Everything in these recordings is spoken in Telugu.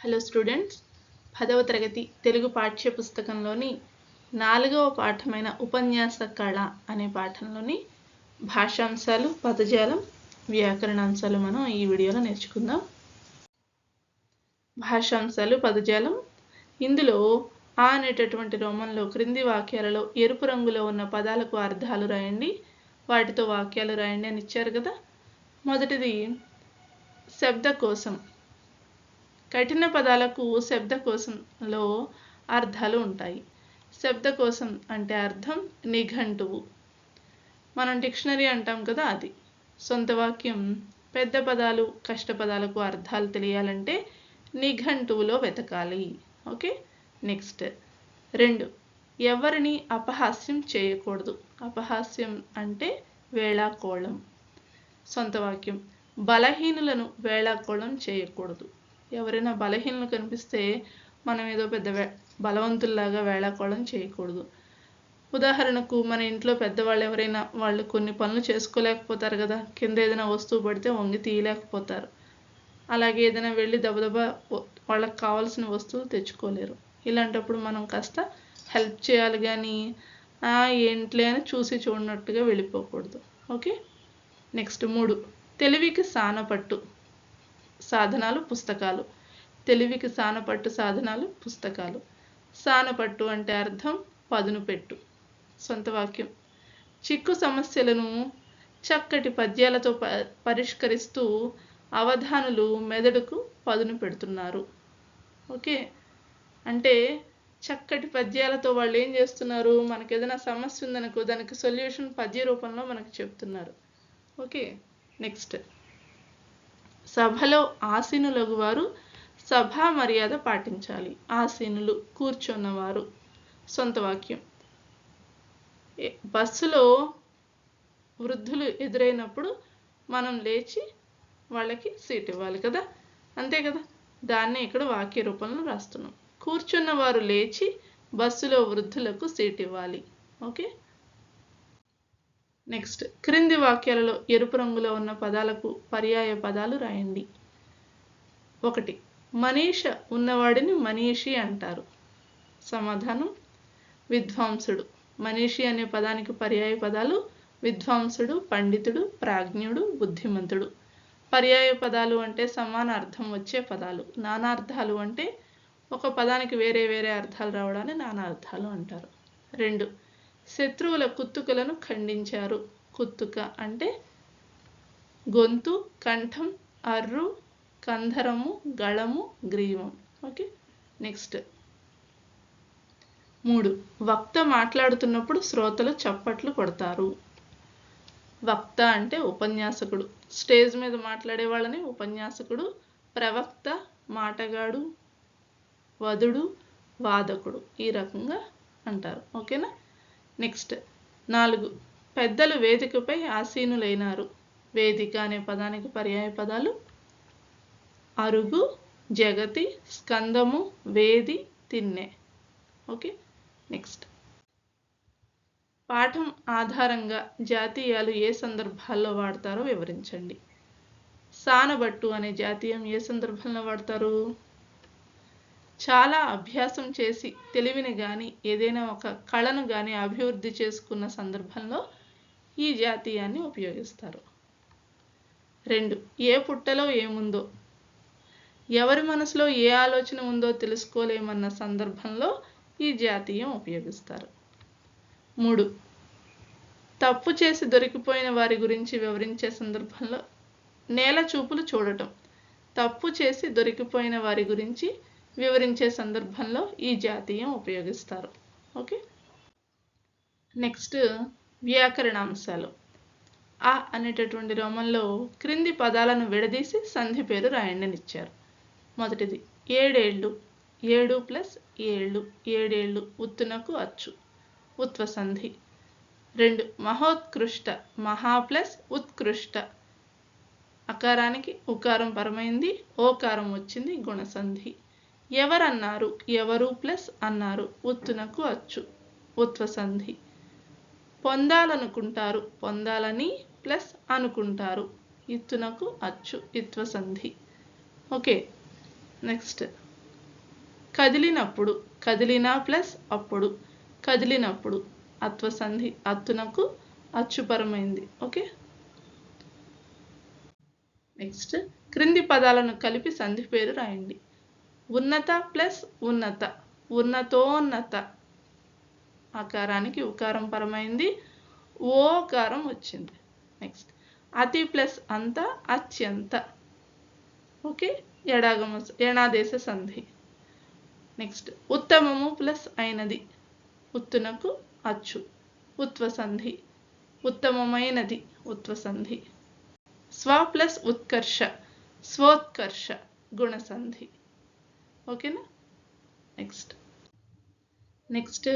హలో స్టూడెంట్స్ పదవ తరగతి తెలుగు పాఠ్య పుస్తకంలోని నాలుగవ పాఠమైన ఉపన్యాస కళ అనే పాఠంలోని భాషాంశాలు పదజాలం వ్యాకరణాంశాలు మనం ఈ వీడియోలో నేర్చుకుందాం. భాషాంశాలు పదజాలం. ఇందులో ఆ అనేటటువంటి రోమంలో క్రింది వాక్యాలలో ఎరుపు రంగులో ఉన్న పదాలకు అర్థాలు రాయండి. వాటితో వాక్యాలు రాయండి అని ఇచ్చారు కదా. మొదటిది శబ్ద కోసం కఠిన పదాలకు శబ్దకోశంలో అర్థాలు ఉంటాయి. శబ్దకోశం అంటే అర్థం నిఘంటువు. మనం డిక్షనరీ అంటాం కదా అది. సొంత వాక్యం పెద్ద పదాలు కష్ట పదాలకు అర్థాలు తెలియాలంటే నిఘంటువులో వెతకాలి. ఓకే? నెక్స్ట్. రెండు. ఎవరిని అపహాస్యం చేయకూడదు. అపహాస్యం అంటే వేళాకోళం. సొంత వాక్యం. బలహీనులను వేళాకోళం చేయకూడదు. ఎవరైనా బలహీనలు కనిపిస్తే మనం ఏదో పెద్ద బలవంతుల్లాగా వేళాకోళం చేయకూడదు. ఉదాహరణకు మన ఇంట్లో పెద్దవాళ్ళు ఎవరైనా వాళ్ళు కొన్ని పనులు చేసుకోలేకపోతారు కదా కింద ఏదైనా వస్తువు పడితే వంగి తీయలేకపోతారు. అలాగే ఏదైనా వెళ్ళి దబదబా వాళ్ళకి కావాల్సిన వస్తువు తెచ్చుకోలేరు. ఇలాంటప్పుడు మనం కాస్త హెల్ప్ చేయాలి కానీ "ఆ, ఏంట్లే అని చూసి చూడనట్టుగా వెళ్ళిపోకూడదు. ఓకే? నెక్స్ట్ మూడు. తెలివికి సానపట్టు. సాధనాలు పుస్తకాలు. తెలివికి సానపట్టు సాధనాలు పుస్తకాలు. సానపట్టు అంటే అర్థం పదును పెట్టు. సొంత వాక్యం. చిక్కు సమస్యలను చక్కటి పద్యాలతో ప పరిష్కరిస్తూ అవధానులు మెదడుకు పదును పెడుతున్నారు. ఓకే? అంటే చక్కటి పద్యాలతో వాళ్ళు ఏం చేస్తున్నారు? మనకి ఏదైనా సమస్య ఉందనుకో దానికి సొల్యూషన్ పద్య రూపంలో మనకు చెప్తున్నారు. ఓకే? నెక్స్ట్. సభలో ఆసీనులగు వారు సభా మర్యాద పాటించాలి. ఆసీనులు కూర్చున్నవారు. సొంత వాక్యం. బస్సులో వృద్ధులు ఎదురైనప్పుడు మనం లేచి వాళ్ళకి సీట్ ఇవ్వాలి కదా? అంతే కదా? దాన్నే ఇక్కడ వాక్య రూపంలో రాస్తున్నాం. కూర్చున్న వారు లేచి బస్సులో వృద్ధులకు సీట్ ఇవ్వాలి ఓకే? నెక్స్ట్ క్రింది వాక్యాలలో ఎరుపు రంగులో ఉన్న పదాలకు పర్యాయ పదాలు రాయండి. ఒకటి మనీష ఉన్నవాడిని మనీషి అంటారు. సమాధానం విద్వాంసుడు. మనీషి అనే పదానికి పర్యాయ పదాలు విద్వాంసుడు పండితుడు ప్రాజ్ఞుడు బుద్ధిమంతుడు. పర్యాయ పదాలు అంటే సమాన అర్థం వచ్చే పదాలు. నానార్థాలు అంటే ఒక పదానికి వేరే వేరే అర్థాలు రావడాన్ని నానార్థాలు అంటారు. రెండు శత్రువుల కుత్తుకలను ఖండించారు. కుత్తుక అంటే గొంతు కంఠం అర్రు కంధరము గళము గ్రీవం. ఓకే? నెక్స్ట్. మూడు. వక్త మాట్లాడుతున్నప్పుడు శ్రోతలు చప్పట్లు కొడతారు. వక్త అంటే ఉపన్యాసకుడు. స్టేజ్ మీద మాట్లాడే వాళ్ళని ఉపన్యాసకుడు ప్రవక్త మాటగాడు వధుడు వాదకుడు ఈ రకంగా అంటారు. ఓకేనా? నెక్స్ట్. నాలుగు. పెద్దలు వేదికపై ఆసీనులైనారు. వేదిక అనే పదానికి పర్యాయ పదాలు. అరుగు జగతి స్కందము వేది తిన్నె. ఓకే? నెక్స్ట్. పాఠం ఆధారంగా జాతీయాలు ఏ సందర్భాల్లో వాడతారో వివరించండి. సానబట్టు అనే జాతీయం ఏ సందర్భంలో వాడతారు? చాలా అభ్యాసం చేసి తెలివిని కానీ ఏదైనా ఒక కళను కానీ అభివృద్ధి చేసుకున్న సందర్భంలో ఈ జాతీయాన్ని ఉపయోగిస్తారు. రెండు ఏ పుట్టలో ఏముందో? ఎవరి మనసులో ఏ ఆలోచన ఉందో తెలుసుకోలేమన్న సందర్భంలో ఈ జాతీయం ఉపయోగిస్తారు. మూడు తప్పు చేసి దొరికిపోయిన వారి గురించి వివరించే సందర్భంలో నేల చూపులు చూడటం. తప్పు చేసి దొరికిపోయిన వారి గురించి వివరించే సందర్భంలో ఈ జాతీయం ఉపయోగిస్తారు. ఓకే? నెక్స్ట్ వ్యాకరణాంశాలు. ఆ అనేటటువంటి రోమంలో క్రింది పదాలను విడదీసి సంధి పేరు రాయండి అని ఇచ్చారు మొదటిది ఏడేళ్ళు ఏడు ప్లస్ ఏళ్ళు ఏడేళ్ళు ఉత్తునకు అచ్చు. ఉత్వ సంధి రెండు మహోత్కృష్ట మహా ప్లస్ ఉత్కృష్ట. అకారానికి ఉకారం పరమైంది ఓకారం వచ్చింది గుణసంధి. ఎవరన్నారు? ఎవరు ప్లస్ అన్నారు? ఉత్తునకు అచ్చు. ఉత్వ సంధి పొందాలనుకుంటారు. పొందాలని ప్లస్ అనుకుంటారు. ఇత్తునకు అచ్చు. ఇత్వసంధి. ఓకే. నెక్స్ట్. కదిలినప్పుడు. కదిలినా ప్లస్ అప్పుడు. కదిలినప్పుడు. అత్వసంధి. అత్తునకు అచ్చుపరమైంది. ఓకే. నెక్స్ట్. క్రింది పదాలను కలిపి సంధి పేరు రాయండి. ఉన్నత ప్లస్ ఉన్నత. ఉన్నతోన్నత. ఆకారానికి ఉకారం పరమైంది. ఓకారం వచ్చింది. నెక్స్ట్ అతి ప్లస్ అంత అత్యంత. ఓకే? ఎడాగమ ఎణాదేశ సంధి. నెక్స్ట్ ఉత్తమము ప్లస్ అయినది. ఉత్తునకు అచ్చు. ఉత్వ సంధి. ఉత్తమమైనది. ఉత్వ సంధి. స్వ ప్లస్ ఉత్కర్ష. స్వోత్కర్ష. గుణసంధి ఓకేనా? నెక్స్ట్. నెక్స్ట్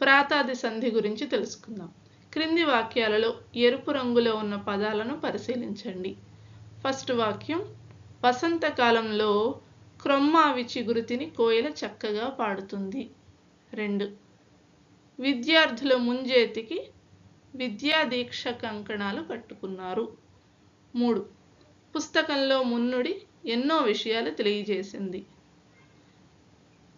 ప్రాతాది సంధి గురించి తెలుసుకుందాం. క్రింది వాక్యాలలో ఎరుపు రంగులో ఉన్న పదాలను పరిశీలించండి. ఫస్ట్ వాక్యం వసంతకాలంలో క్రొమ్మావి చిగురుతిని కోయిల చక్కగా పాడుతుంది. రెండు విద్యార్థుల ముంజేతికి విద్యా దీక్ష కంకణాలు కట్టుకున్నారు. మూడు పుస్తకంలో మున్నుడి ఎన్నో విషయాలు తెలియజేసింది.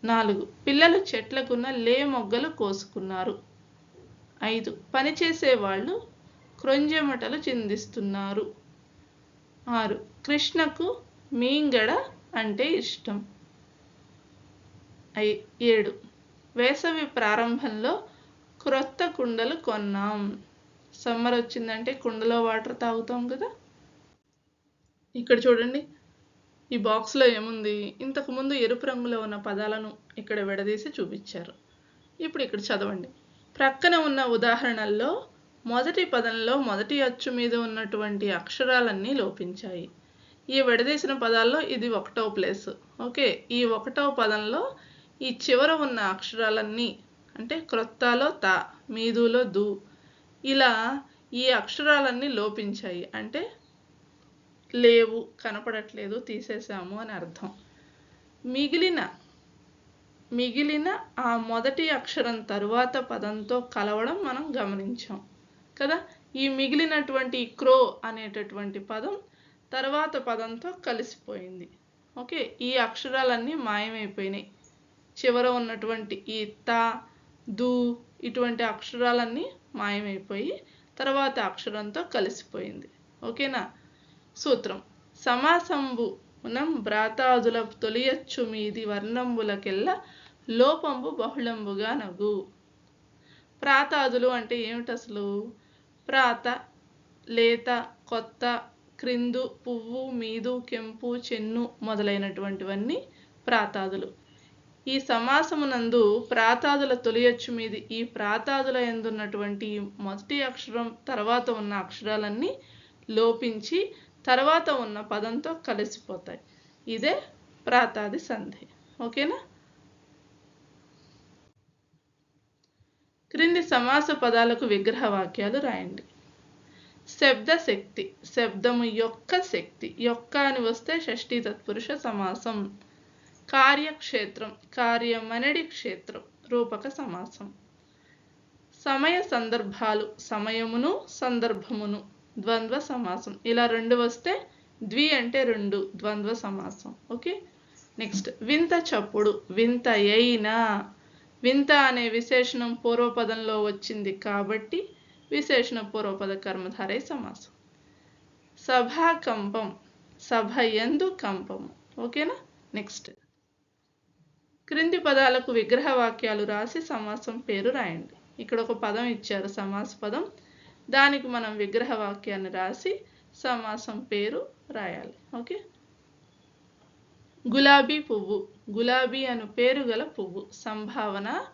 నాలుగు. పిల్లలు చెట్లకున్న లే మొగ్గలు కోసుకున్నారు. ఐదు. పనిచేసే వాళ్ళు క్రొంజెమటలు చిందిస్తున్నారు. ఆరు. కృష్ణకు మీంగడ అంటే ఇష్టం. ఐ ఏడు. వేసవి ప్రారంభంలో క్రొత్త కుండలు కొన్నాం. సమ్మర్ వచ్చిందంటే కుండలో వాటర్ తాగుతాం కదా? ఇక్కడ చూడండి. ఈ బాక్స్లో ఏముంది? ఇంతకుముందు ఎరుపు రంగులో ఉన్న పదాలను ఇక్కడ విడదీసి చూపించారు. ఇప్పుడు ఇక్కడ చదవండి. ప్రక్కన ఉన్న ఉదాహరణల్లో మొదటి పదంలో మొదటి అచ్చు మీద ఉన్నటువంటి అక్షరాలన్నీ లోపించాయి. ఈ విడదీసిన పదాల్లో ఇది ఒకటో ప్లేస్. ఓకే ఈ ఒకటో పదంలో ఈ చివర ఉన్న అక్షరాలన్నీ అంటే క్రొత్తలో త మీదులో దు ఇలా ఈ అక్షరాలన్నీ లోపించాయి. అంటే లేవు కనపడట్లేదు తీసేసాము అని అర్థం. మిగిలిన మిగిలిన ఆ మొదటి అక్షరం తరువాత పదంతో కలవడం మనం గమనించాం కదా? ఈ మిగిలినటువంటి క్రో అనేటటువంటి పదం తర్వాత పదంతో కలిసిపోయింది. ఓకే ఈ అక్షరాలన్నీ మాయమైపోయినాయి. చివర ఉన్నటువంటి ఈ త దు ఇటువంటి అక్షరాలన్నీ మాయమైపోయి తర్వాత అక్షరంతో కలిసిపోయింది. ఓకేనా? సూత్రం. సమాసంబు మనం భ్రాతాదుల తొలియచ్చు మీది వర్ణంబులకెల్లా లోపంబు బహుళంబుగా నగు. ప్రాతాదులు అంటే ఏమిటి అసలు ప్రాత లేత కొత్త క్రిందు పువ్వు మీదు కెంపు చెన్ను మొదలైనటువంటివన్నీ ప్రాతాదులు. ఈ సమాసమునందు ప్రాతాదుల తొలియచ్చు మీది ఈ ప్రాతాదుల ఎందున్నటువంటి మొదటి అక్షరం తర్వాత ఉన్న అక్షరాలన్నీ లోపించి తర్వాత ఉన్న పదంతో కలిసిపోతాయి. ఇదే ప్రాతాది సంధి. ఓకేనా? క్రింది సమాస పదాలకు విగ్రహ వాక్యాలు రాయండి. శబ్ద శక్తి శబ్దము యొక్క శక్తి. యొక్క అని వస్తే షష్ఠీ తత్పురుష సమాసం. కార్యక్షేత్రం కార్యమనడి క్షేత్రం రూపక సమాసం. సమయ సందర్భాలు సమయమును సందర్భమును. ద్వంద్వ సమాసం. ఇలా రెండు వస్తే ద్వి అంటే రెండు ద్వంద్వ సమాసం. ఓకే నెక్స్ట్ వింత చప్పుడు వింత అయినా. వింత అనే విశేషణం పూర్వపదంలో వచ్చింది కాబట్టి విశేషణ పూర్వపద కర్మధారై సమాసం. సభాకంపం సభ ఎందు కంపము ఓకేనా నెక్స్ట్ క్రింది పదాలకు విగ్రహ వాక్యాలు రాసి సమాసం పేరు రాయండి. ఇక్కడ ఒక పదం ఇచ్చారు సమాస పదం. దానికి మనం విగ్రహ వాక్యాన్ని రాసి సమాసం పేరు రాయాలి. ఓకే? గులాబీ పువ్వు. గులాబీ అను పేరు గల పువ్వు. సంభావన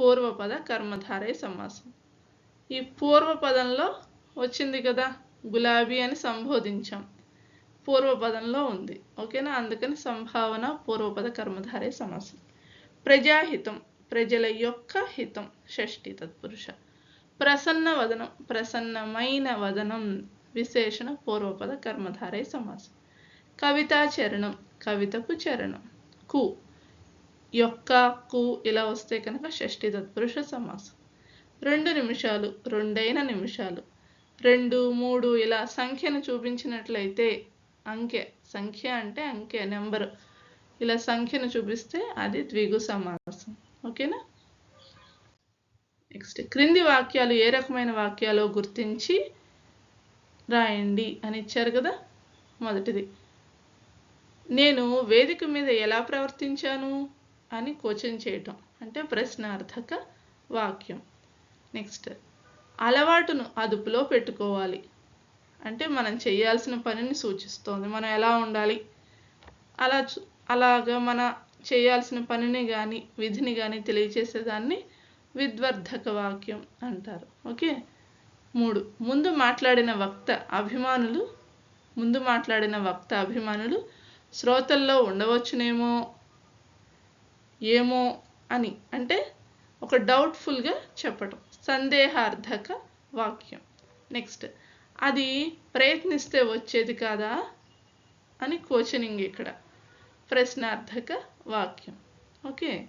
పూర్వపద కర్మధారై సమాసం. ఈ పూర్వపదంలో వచ్చింది కదా గులాబీ అని సంబోధించాం. పూర్వపదంలో ఉంది. ఓకేనా? అందుకని సంభావన పూర్వపద కర్మధారై సమాసం. ప్రజాహితం. ప్రజల యొక్క హితం. షష్ఠి తత్పురుష. ప్రసన్న వదనం ప్రసన్నమైన వదనం విశేషణ పూర్వపద కర్మధారై సమాసం. కవితా చరణం కవితకు చరణం. కు యొక్క కు ఇలా వస్తే కనుక షష్ఠి తత్పురుష సమాసం. రెండు నిమిషాలు రెండైన నిమిషాలు. రెండు మూడు ఇలా సంఖ్యను చూపించినట్లయితే అంకె సంఖ్య అంటే అంకె నెంబరు. ఇలా సంఖ్యను చూపిస్తే అది ద్విగు సమాసం. ఓకేనా? నెక్స్ట్ క్రింది వాక్యాలు ఏ రకమైన వాక్యాలో గుర్తించి రాయండి అని ఇచ్చారు కదా? మొదటిది. నేను వేదిక మీద ఎలా ప్రవర్తించాను అని కోచింగ్ చేయటం. అంటే ప్రశ్నార్థక వాక్యం. నెక్స్ట్ అలవాటును అదుపులో పెట్టుకోవాలి. అంటే మనం చేయాల్సిన పనిని సూచిస్తోంది. మనం ఎలా ఉండాలి? అలా అలాగా మన చేయాల్సిన పనిని కానీ విధిని కానీ తెలియచేసేదాన్ని విద్వర్ధక వాక్యం అంటారు. ఓకే? మూడు. ముందు మాట్లాడిన వక్త అభిమానులు ముందు మాట్లాడిన వక్త అభిమానులు శ్రోతల్లో ఉండవచ్చునేమో ఏమో అని. అంటే ఒక డౌట్ఫుల్గా చెప్పటం. సందేహార్థక వాక్యం. నెక్స్ట్. అది ప్రయత్నిస్తే వచ్చేది కాదా అని క్వశ్చనింగ్ ఇక్కడ. ప్రశ్నార్థక వాక్యం. ఓకే?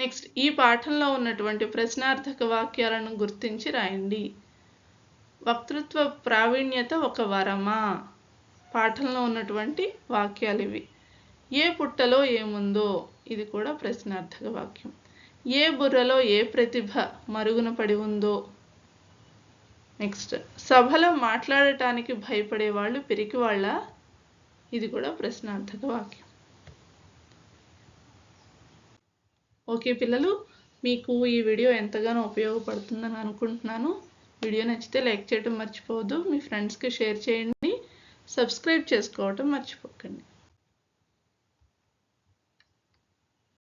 నెక్స్ట్ ఈ పాఠంలో ఉన్నటువంటి ప్రశ్నార్థక వాక్యాలను గుర్తించి రాయండి. వక్తృత్వ ప్రావీణ్యత ఒక వరమా? పాఠంలో ఉన్నటువంటి వాక్యాలు ఇవి. ఏ పుట్టలో ఏముందో? ఇది కూడా ప్రశ్నార్థక వాక్యం. ఏ బుర్రలో ఏ ప్రతిభ మరుగున పడి ఉందో? నెక్స్ట్ సభలో మాట్లాడటానికి భయపడే వాళ్ళు పిరికి వాళ్ళ ఇది కూడా ప్రశ్నార్థక వాక్యం. ఓకే పిల్లలు మీకు ఈ వీడియో ఎంతగానో ఉపయోగపడుతుందని అనుకుంటున్నాను. వీడియో నచ్చితే లైక్ చేయడం మర్చిపోవద్దు. మీ ఫ్రెండ్స్కి షేర్ చేయండి. సబ్స్క్రైబ్ చేసుకోవటం మర్చిపోకండి.